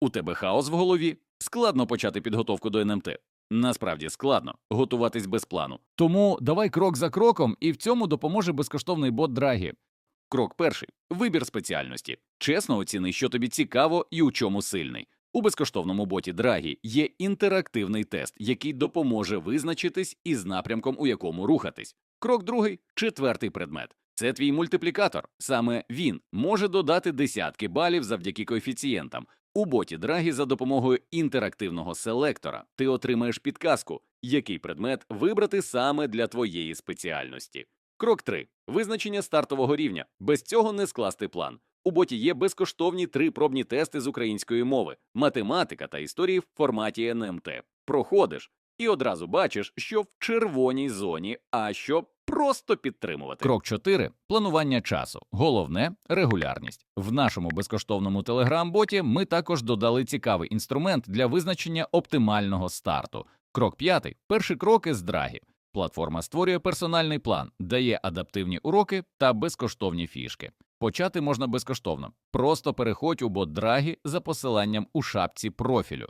У тебе хаос в голові? Складно почати підготовку до НМТ. Насправді складно готуватись без плану. Тому давай крок за кроком, і в цьому допоможе безкоштовний бот Драгі. Крок перший вибір спеціальності. Чесно оціни, що тобі цікаво і у чому сильний. У безкоштовному боті Драгі є інтерактивний тест, який допоможе визначитись із напрямком, у якому рухатись. Крок другий четвертий предмет. Це твій мультиплікатор. Саме він може додати десятки балів завдяки коефіцієнтам. У боті Драгі за допомогою інтерактивного селектора ти отримаєш підказку, який предмет вибрати саме для твоєї спеціальності. Крок 3. Визначення стартового рівня. Без цього не скласти план. У боті є безкоштовні три пробні тести з української мови, математика та історії в форматі НМТ. Проходиш і одразу бачиш, що в червоній зоні, а що просто підтримувати. Крок 4. планування часу. Головне регулярність. В нашому безкоштовному телеграм-боті ми також додали цікавий інструмент для визначення оптимального старту. Крок 5. перші кроки з драгі. Платформа створює персональний план, дає адаптивні уроки та безкоштовні фішки. Почати можна безкоштовно. Просто переходь у бот Драгі за посиланням у шапці профілю.